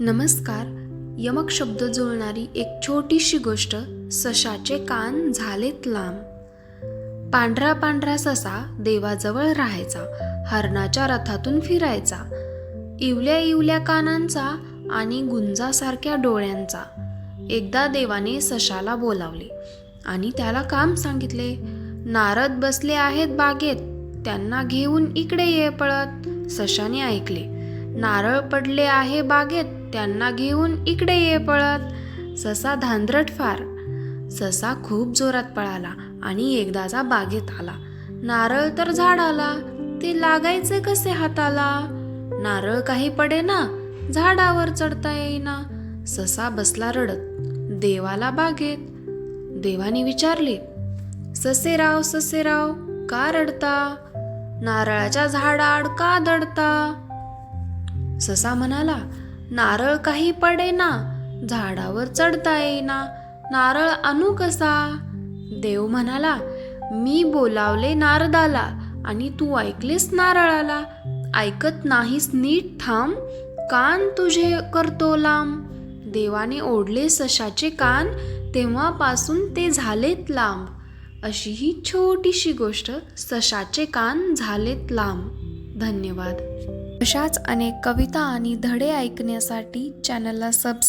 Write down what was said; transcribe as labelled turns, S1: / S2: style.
S1: नमस्कार. यमक शब्द जुळणारी एक छोटीशी गोष्ट सशाचे कान झालेत लांब. पांढरा पांढरा ससा देवाजवळ राहायचा हरणाच्या रथातून फिरायचा इवल्या इवल्या कानांचा आणि गुंजासारख्या डोळ्यांचा. एकदा देवाने सशाला बोलावले आणि त्याला काम सांगितले नारद बसले आहेत बागेत त्यांना घेऊन इकडे ये पळत सशाने ऐकले. नारळ पडले आहे बागेत त्यांना घेऊन इकडे ये पळत. ससा धांदरट फार. ससा खूप जोरात पळाला आणि एकदाचा बागेत आला. नारळ तर झाडाला ते लागायचे कसे हाताला? नारळ काही पडे ना झाडावर चढता येईना. ससा बसला रडत. देवाला बागेत. देवाने विचारले ससेराव ससेराव का रडता? नारळाच्या झाडाआड का दडता? ससा म्हणाला नारळ काही पडे ना झाडावर चढता येईना नारळ आणू कसा? देव म्हणाला मी बोलावले नारदाला आणि तू ऐकलेस नारळाला. ऐकत नाहीस नीट थांब कान तुझे करतो लांब. देवाने ओढले सशाचे कान तेव्हापासून ते झालेत लांब. अशी ही छोटीशी गोष्ट सशाचे कान झालेत लांब. धन्यवाद. अशाच अनेक कविता आणि धडे ऐकण्यासाठी चॅनलला सबस्क्राईब